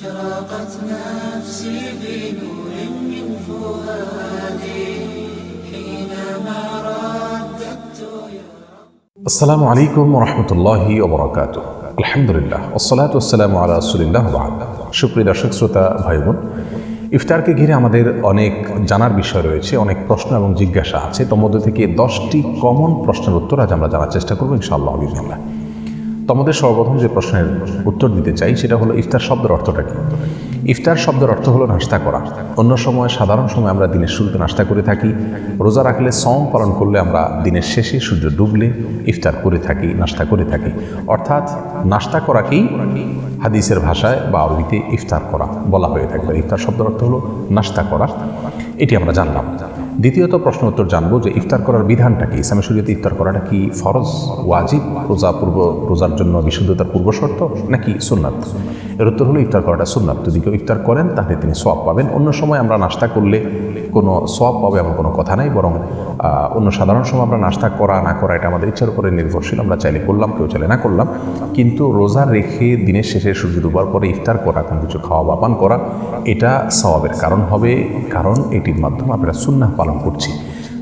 أشرقت نفسي بنور من فؤادي حينما رددت يا আসসালামু আলাইকুম রহমতুল্লাহি ওবরাকাত আলহামদুলিল্লাহ ওসলাত ওসালাম আলা রসুলিল্লাহ বাদ সুপ্রিয় দর্শক শ্রোতা ভাই বোন ইফতারকে ঘিরে আমাদের অনেক জানার বিষয় রয়েছে অনেক প্রশ্ন এবং জিজ্ঞাসা আছে তোর মধ্যে থেকে দশটি কমন প্রশ্নের উত্তর আজ আমরা জানার চেষ্টা করবো ইনশাআল্লাহ আবিল্লাহ তোমাদের সর্বপ্রথম যে প্রশ্নের উত্তর দিতে চাই, সেটা হলো ইফতার শব্দের অর্থটা কি? ইফতার শব্দের অর্থ হলো নাস্তা করা। অন্য সময়, সাধারণ সময় আমরা দিনের শুরুতে নাস্তা করে থাকি। রোজা রাখলে সম পালন করলে আমরা দিনের শেষে সূর্য ডুবলে ইফতার করে থাকি, নাস্তা করে থাকি। অর্থাৎ নাস্তা করাকেই হাদিসের ভাষায় বা আরবিতে ইফতার করা বলা হয়ে থাকবে ইফতার শব্দের অর্থ হলো নাস্তা করা। এটি আমরা জানলাম। দ্বিতীয়ত প্রশ্ন উত্তর জানব যে ইফতার করার বিধানটা কি? ইসলামের শরীয়তে ইফতার করাটা কি ফরজ, ওয়াজিব, রোজা পূর্ব, রোজার জন্য বিশুদ্ধতার পূর্ব শর্ত, নাকি সুন্নাত? এর উত্তর হলো ইফতার করাটা সুন্নাত। যদি কেউ ইফতার করেন, তাহলে তিনি সোয়াব পাবেন। অন্য সময় আমরা নাস্তা করলে কোনো সোয়াব পাবে এমন কোনো কথা নাই, বরং অন্য সাধারণ সময় আমরা নাস্তা করা, না করা, এটা আমাদের ইচ্ছার উপরে নির্ভরশীল, আমরা চাইলে করলাম, কেউ চাইলে না করলাম। কিন্তু রোজা রেখে দিনের শেষে সূর্য ডুবার পরে ইফতার করা, কোনো কিছু খাওয়া বা পান করা, এটা সওয়াবের কারণ হবে, কারণ এটির মাধ্যমে আমরা সুন্নাহ পালন করছি।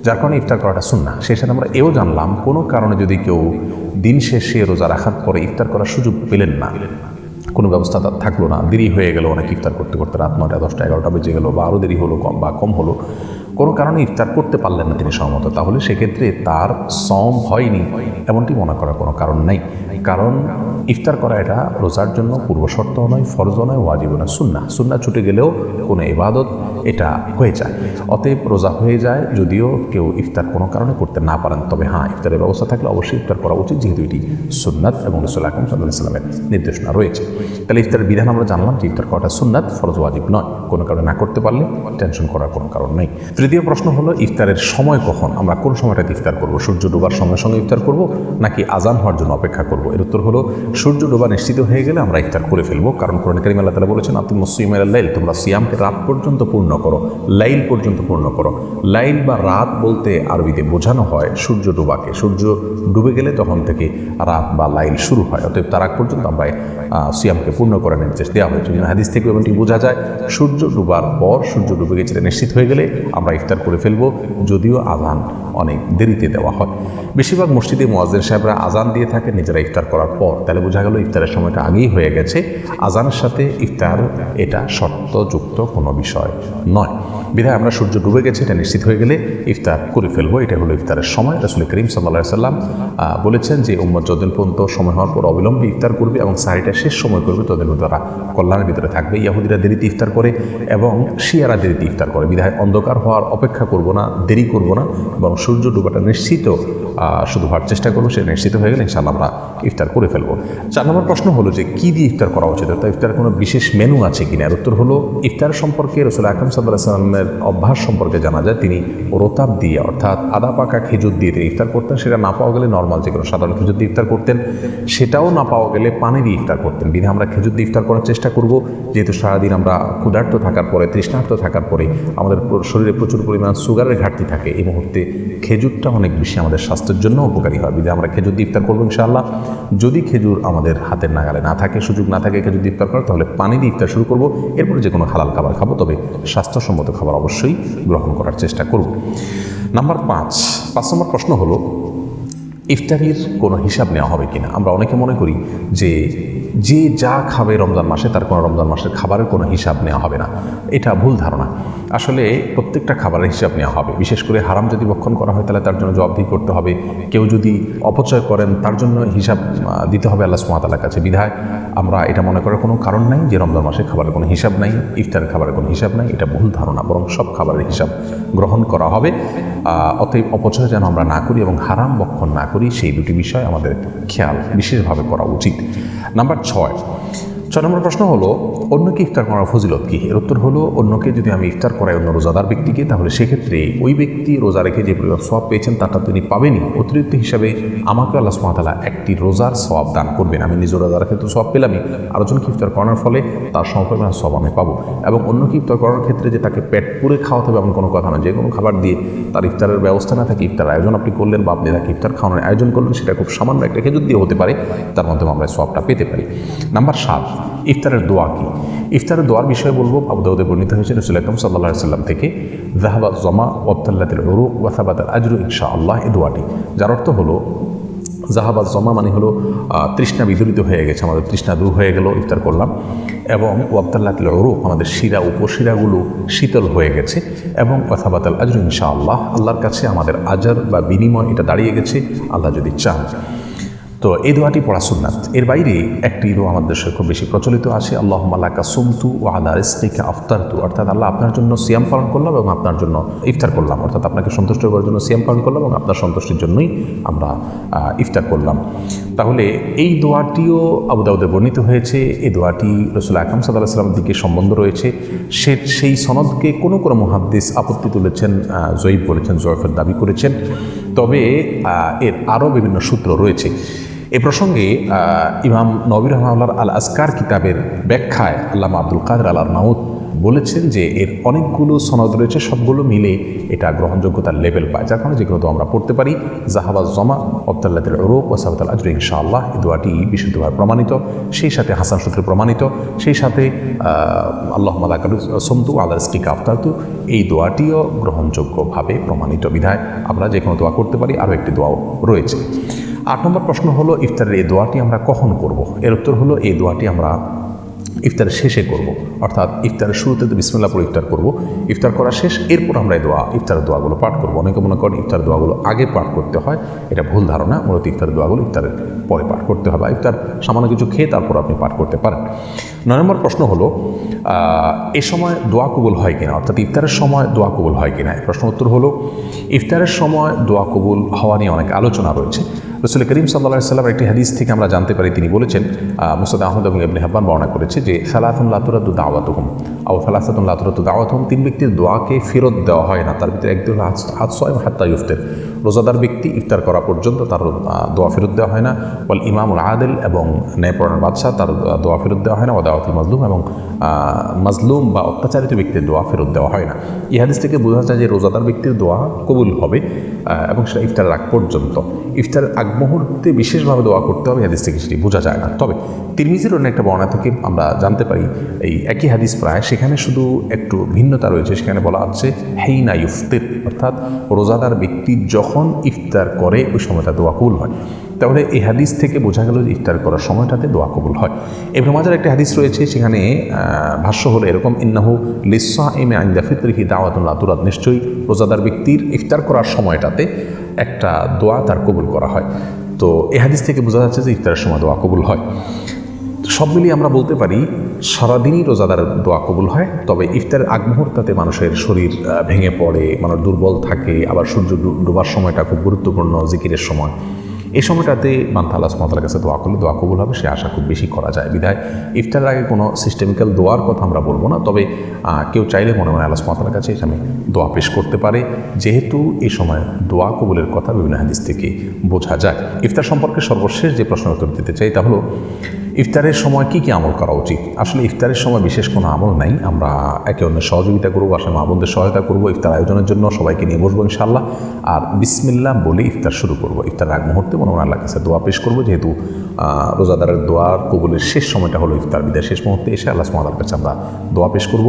যার কারণে ইফতার করাটা সুন্না সেই সাথে আমরা এও জানলাম, কোনো কারণে যদি কেউ দিন শেষে রোজা রাখার পরে ইফতার করার সুযোগ পেলেন না কোনো ব্যবস্থা তার থাকল না। দেরি হয়ে গেল, অনেক ইফতার করতে করতে রাত নয়টা, দশটা, এগারোটা বেজে গেলো বা আরও দেরি হলো কম বা কম হলো। কোনো কারণে ইফতার করতে পারলেন না তিনি সহমত তাহলে সেক্ষেত্রে তার সম হয়নি, এমনটি মনে করার কোনো কারণ নাই। কারণ ইফতার করা এটা রোজার জন্য পূর্ব শর্ত নয়, ফরজ নয়, ওয়াজিব নয় সুন্না সুন্না ছুটে গেলেও কোনো ইবাদত এটা হয়ে যায়। অতএব রোজা হয়ে যায় যদিও কেউ ইফতার কোনো কারণে করতে না পারেন, তবে হ্যাঁ ইফতারের ব্যবস্থা থাকলে অবশ্যই ইফতার করা উচিত, যেহেতু এটি সুন্নাত এবং রসুল আকরম সাল্লাহ নির্দেশনা রয়েছে। তাহলে ইফতারের বিধান আমরা জানলাম যে ইফতার করাটা সুন্নাত, ফরজ, ওয়াজিব নয়। কোনো কারণে না করতে পারলে টেনশন করার কোনো কারণ নেই। তৃতীয় প্রশ্ন হলো, ইফতারের সময় কখন? আমরা কোন সময়টাতে ইফতার করব? সূর্য ডোবার সঙ্গে সঙ্গে ইফতার করব নাকি আজান হওয়ার জন্য অপেক্ষা করব? এর উত্তর হলো সূর্য ডোবা নিশ্চিত হয়ে গেলে আমরা ইফতার করে ফেলব। কারণ কোরআন করিম আল্লাহ তালা বলেছেন আপনি মুসলিম লাইল তোমরা সিয়ামকে রাত পর্যন্ত পূর্ণ করো, লাইল পর্যন্ত পূর্ণ করো। লাইল বা রাত বলতে আরবিতে বোঝানো হয় সূর্য ডোবাকে। সূর্য ডুবে গেলে তখন থেকে রাত বা লাইল শুরু হয়। অতএব তার আগ পর্যন্ত আমরা সিয়ামকে পূর্ণ করার নির্দেশ দেওয়া হয়েছে। হাদিস থেকে এমনটি বোঝা যায়, সূর্য ডুবার পর সূর্য ডুবে গেছে নিশ্চিত হয়ে গেলে আমরা ইফতার করে ফেলব। যদিও আজান অনেক দেরিতে দেওয়া হয়। বেশিরভাগ মসজিদে মোয়াজ্জেন সাহেবরা আজান দিয়ে থাকে, নিজেরা ইফতার করার পর। তাহলে বোঝা গেল ইফতারের সময়টা আগেই হয়ে গেছে। আজানের সাথে ইফতার এটা শর্তযুক্ত কোনো বিষয় নয়। বিধায় আমরা সূর্য ডুবে গেছে, এটা নিশ্চিত হয়ে গেলে ইফতার করে ফেলব। এটা হলো ইফতারের সময়। রসুল করিম সাল্লা সাল্লাম বলেছেন যে উম্মদ যতদিন পর্যন্ত সময় হওয়ার পর অবিলম্বে ইফতার করবে এবং সারিটা শেষ সময় করবে, ততদিন তারা কল্যাণের ভিতরে থাকবে। ইয়াহুদিরা দেরিতে ইফতার করে এবং শিয়ারা দেরিতে ইফতার করে। বিধায় অন্ধকার হওয়ার অপেক্ষা করব না, দেরি করব না এবং সূর্য ডুবাটা নিশ্চিত শুধু হওয়ার চেষ্টা করব, সে নিশ্চিত হয়ে গেলে ইনশাআল্লাহ আমরা ইফতার করে ফেলব। চার নম্বর প্রশ্ন হলো যে কী দিয়ে ইফতার করা উচিত? অর্থাৎ ইফতার কোনো বিশেষ মেনু আছে কিনা? এর উত্তর হলো, ইফতার সম্পর্কে রসুল আকরম সাল্লাহ সাল্লামের অভ্যাস সম্পর্কে জানা যায়, তিনি রোতাব দিয়ে, অর্থাৎ আদা পাকা খেজুর দিয়ে তিনি ইফতার করতেন, সেটা না পাওয়া গেলে নর্মাল যে কোনো সাধারণ খেজুর দিয়ে ইফতার করতেন, সেটাও না পাওয়া গেলে পানি দিয়ে ইফতার করতেন। বিধে আমরা খেজুর দিয়ে ইফতার করার চেষ্টা করব, যেহেতু সারাদিন আমরা ক্ষুধার্ত থাকার পরে, তৃষ্ণার্ত থাকার পরে, আমাদের শরীরে প্রচুর পরিমাণ সুগারের ঘাটতি থাকে, এই মুহূর্তে খেজুরটা অনেক বেশি আমাদের স্বাস্থ্যের জন্য উপকারী হয়। বিধে আমরা খেজুর দিয়ে ইফতার করব ইনশাআল্লাহ। যদি খেজুর আমাদের হাতের নাগালে না থাকে, সুযোগ না থাকে খেজুর দিয়ে ইফতার করার, তাহলে পানি দিয়ে ইফতার শুরু করব। এরপরে যে কোনো হালাল খাবার খাব, তবে স্বাস্থ্যসম্মত খাবার অবশ্যই গ্রহণ করার চেষ্টা করব। নাম্বার পাঁচ পাঁচ নম্বর প্রশ্ন হলো, ইফতারির কোনো হিসাব নেওয়া হবে কিনা? আমরা অনেকে মনে করি যে যে যা খাবে রমজান মাসে, তার কোনো রমজান মাসের খাবারের কোনো হিসাব নেওয়া হবে না। এটা ভুল ধারণা। আসলে প্রত্যেকটা খাবারের হিসাব নেওয়া হবে। বিশেষ করে হারাম যদি ভক্ষণ করা হয়, তাহলে তার জন্য জবাবদিহি করতে হবে। কেউ যদি অপচয় করেন, তার জন্য হিসাব দিতে হবে আল্লাহ সুমাতালার কাছে। বিধায় আমরা এটা মনে করার কোনো কারণ নাই যে রমজান মাসে খাবারের কোনো হিসাব নাই, ইফতারের খাবারের কোনো হিসাব নাই। এটা ভুল ধারণা, বরং সব খাবারের হিসাব গ্রহণ করা হবে। অতএব অপচয় যেন আমরা না করি এবং হারাম বক্ষণ না করি, সেই দুটি বিষয় আমাদের খেয়াল বিশেষভাবে করা উচিত। নাম্বার ছয় ছয় নম্বর প্রশ্ন হলো, অন্যকে ইফতার করার ফজিলত কি? এর উত্তর হলো, অন্যকে যদি আমি ইফতার করাই অন্য রোজাদার ব্যক্তিকে, তাহলে সেক্ষেত্রে ওই ব্যক্তি রোজা রেখে যে পরিমাণ সব পেয়েছেন তাটা তিনি পাবেনই। অতিরিক্ত হিসাবে আমাকে আল্লাহ সুমাতালা একটি রোজার সওয়াব দান করবেন। আমি নিজ রোজা রেখে তো সব পেলামই আরেকজনকে ইফতার করানোর ফলে তার সমপরিমাণ সব আমি পাবো। এবং অন্যকে ইফতার করার ক্ষেত্রে যে তাকে পেট পুরে খাওয়াতে হবে এমন কোনো কথা না যে কোনো খাবার দিয়ে তার ইফতারের ব্যবস্থা না থাকে, ইফতার আয়োজন আপনি করলেন বা আপনি তাকে ইফতার খাওয়ানোর আয়োজন করলেন, সেটা খুব সামান্য একটা খেজুর দিয়ে হতে পারে। তার মাধ্যমে আমরা সবটা পেতে পারি। নাম্বার সাত ইফতারের দোয়া কি? ইফতারের দোয়ার বিষয়ে বলব, আবু দাউদে বর্ণিত হয়েছে রসুল আকরম সাল্লাহ সাল্লাম থেকে জাহাবাদ জমা ওয়াবতাল্লাতিল উরুক ওয়াসাবাদ আজরু ইনশা আল্লাহ এই দোয়াটি। যার অর্থ হলো জাহাবাদ জমা মানে হলো তৃষ্ণা বিদরিত হয়ে গেছে, আমাদের তৃষ্ণা দূর হয়ে গেল, ইফতার করলাম। এবং ওয়াবতাল্লাতিল উরুক আমাদের শিরা, উপশিরাগুলো শীতল হয়ে গেছে। এবং ওয়াসাবাতাল আজরু ইনশা আল্লাহ আল্লাহর কাছে আমাদের আজার বা বিনিময় এটা দাঁড়িয়ে গেছে, আল্লাহ যদি চান। তো এই দোয়াটি পড়া সুন্নাত। এর বাইরে একটি দোয়া আমাদের দেশে খুব বেশি প্রচলিত আছে আল্লাহ মালাকা সুমতু ও আলা রিস্কিকা আফতারতু। অর্থাৎ আল্লাহ আপনার জন্য সিয়াম পালন করলাম এবং আপনার জন্য ইফতার করলাম। অর্থাৎ আপনাকে সন্তুষ্ট করার জন্য সিয়াম পালন করলাম এবং আপনার সন্তুষ্টির জন্যই আমরা ইফতার করলাম। তাহলে এই দোয়াটিও আবু দাউদে বর্ণিত হয়েছে। এই দোয়াটি রসুল আকরম সাল্লাহ সাল্লামের দিকে সম্বন্ধ রয়েছে। সে, সেই সনদকে কোনো কোনো মহাদ্দিস আপত্তি তুলেছেন জয়ীব বলেছেন জয়ফের দাবি করেছেন। তবে এর আরও বিভিন্ন সূত্র রয়েছে। এ প্রসঙ্গে ইমাম নবির রহমাল্লার আল আসকার কিতাবের ব্যাখ্যায় আল্লামা আব্দুল কাদের আল নাউদ বলেছেন যে এর অনেকগুলো সনদ রয়েছে, সবগুলো মিলে এটা গ্রহণযোগ্যতার লেভেল পায়। যার কারণে যেগুলো তো আমরা পড়তে পারি জাহাবাজ জমা, অবতাল্লাতের রোগ ও সাবতাল আজর, ইনশাআল্লাহ, এই দোয়াটি বিশুদ্ধভাবে প্রমাণিত। সেই সাথে হাসান সূত্রে প্রমাণিত। সেই সাথে আল্লাহ মালাকালু সন্তু আল্লাহ স্টিকা আফতারতু এই দোয়াটিও গ্রহণযোগ্যভাবে প্রমাণিত বিধায় আমরা যে কোনো দোয়া করতে পারি, আরও একটি দোয়াও রয়েছে। আট নম্বর প্রশ্ন হলো, ইফতারের এই দোয়াটি আমরা কখন করব? এর উত্তর হলো, এই দোয়াটি আমরা ইফতারের শেষে করব। অর্থাৎ ইফতারের শুরুতে তো বিসমিল্লা পরে ইফতার করব। ইফতার করা শেষ, এরপর আমরা এই দোয়া, ইফতারের দোয়াগুলো পাঠ করব। অনেকে মনে করেন ইফতার দোয়াগুলো আগে পাঠ করতে হয়, এটা ভুল ধারণা, মূলত ইফতারের দোয়াগুলো ইফতারের পরে পাঠ করতে হবে। ইফতার সামান্য কিছু খেয়ে তারপর আপনি পাঠ করতে পারেন। নয় নম্বর প্রশ্ন হলো এ সময় দোয়া কবুল হয় কিনা? অর্থাৎ ইফতারের সময় দোয়া কবুল হয় কিনা? প্রশ্ন উত্তর হলো, ইফতারের সময় দোয়া কবুল হওয়া নিয়ে অনেক আলোচনা রয়েছে। রসুল করিম সাল্লা সাল্লামের একটি হাদিস থেকে আমরা জানতে পারি। তিনি বলেছেন মুসাদ আহমদ এবং ইবনে হাব্বান বর্ণনা করেছে যে, সালাতুন লাতুরাদু দাওয়াতুহুম আও সালাসাতুন লাতুরাদু দাওয়াতুহুম, তিন ব্যক্তির দোয়াকে ফেরত দেওয়া হয় না, তার ভিতরে একদিন হাত সয় এবং হাত্তা ইফতের রোজাদার ব্যক্তি ইফতার করা পর্যন্ত তার দোয়া ফেরত দেওয়া হয় না। বল ইমামুল আদেল এবং ন্যায়পরায়ণ বাদশাহ তার দোয়া ফেরত দেওয়া হয় না। ওদাওয়াতুল মাজলুম এবং মাজলুম বা অত্যাচারিত ব্যক্তির দোয়া ফেরত দেওয়া হয় না। এই হাদিস থেকে বোঝা যায় যে, রোজাদার ব্যক্তির দোয়া কবুল হবে এবং সেটা ইফতারের আগ পর্যন্ত। ইফতারের আগ মুহূর্তে বিশেষভাবে দোয়া করতে হবে, হাদিস থেকে সেটি বোঝা যায় না। তবে তিরমিজির অন্য একটা বর্ণনা থেকে আমরা জানতে পারি, এই একই হাদিস প্রায়, সেখানে শুধু একটু ভিন্নতা রয়েছে, সেখানে বলা হচ্ছে হেইনা ইফতির, অর্থাৎ রোজাদার ব্যক্তি যখন ইফতার করে, ওই সময়টা দোয়া কবুল হয়। তাহলে এই হাদিস থেকে বোঝা গেল যে ইফতার করার সময়টাতে দোয়া কবুল হয়। এবার মাজার একটা হাদিস রয়েছে, সেখানে ভাষ্য হলো এরকম, ইন্নাহু লিসা এম আইন্দা ফিতরিহি দাওয়াতুল্লাহ তুরাত নিশ্চয়ই রোজাদার ব্যক্তির ইফতার করার সময়টাতে একটা দোয়া তার কবুল করা হয়। তো এ হাদিস থেকে বোঝা যাচ্ছে যে ইফতারের সময় দোয়া কবুল হয়। সব মিলিয়ে আমরা বলতে পারি, সারাদিনই রোজাদার দোয়া কবুল হয়, তবে ইফতারের আগ মুহূর্তাতে মানুষের শরীর ভেঙে পড়ে, মানুষ দুর্বল থাকে, আবার সূর্য ডোবার সময়টা খুব গুরুত্বপূর্ণ, জিকিরের সময়। এই সময়টাতে মান্থা আল্লাহ কাছে দোয়া করলে দোয়া কবুল হবে, সে আশা খুব বেশি করা যায়। বিধায় ইফতারের আগে কোনো সিস্টেমিক্যাল দোয়ার কথা আমরা বলব না, তবে কেউ চাইলে মনে মনে আল্লাহ সুমাতার কাছে আমি দোয়া পেশ করতে পারে। যেহেতু এই সময় দোয়া কবুলের কথা বিভিন্ন হাদিস থেকে বোঝা যায়। ইফতার সম্পর্কে সর্বশেষ যে প্রশ্ন উত্তর দিতে চাই তা হলো ইফতারের সময় কি কি আমল করা উচিত? আসলে ইফতারের সময় বিশেষ কোনো আমল নাই। আমরা একে অন্যের সহযোগিতা করব, আসলে মা বোনদের সহায়তা করব, ইফতার আয়োজনের জন্য সবাইকে নিয়ে বসবো ইনশাল্লাহ আর বিসমিল্লাহ বলে ইফতার শুরু করব। ইফতার আগ মুহূর্তে মনে মনে আল্লাহ কাছে দোয়া পেশ করব। যেহেতু রোজাদারের দোয়ার কবুলের শেষ সময়টা হলো ইফতার বিদায় শেষ মুহূর্তে এসে আল্লাহ সুমাদার কাছে আমরা দোয়া পেশ করব।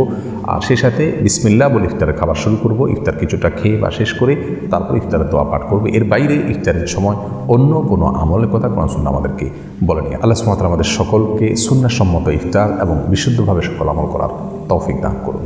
আর সেই সাথে বিসমিল্লা বলে ইফতারের খাবার শুরু করব। ইফতার কিছুটা খেয়ে বা শেষ করে তারপর ইফতারের দোয়া পাঠ করব। এর বাইরে ইফতারের সময় অন্য কোনো আমলের কথা কোরআন সুন্না আমাদেরকে বলেনি। আল্লাহ সুমাতার আমাদের সকলকে সুন্নাসম্মত ইফতার এবং বিশুদ্ধভাবে সকল আমল করার তৌফিক দান করুন।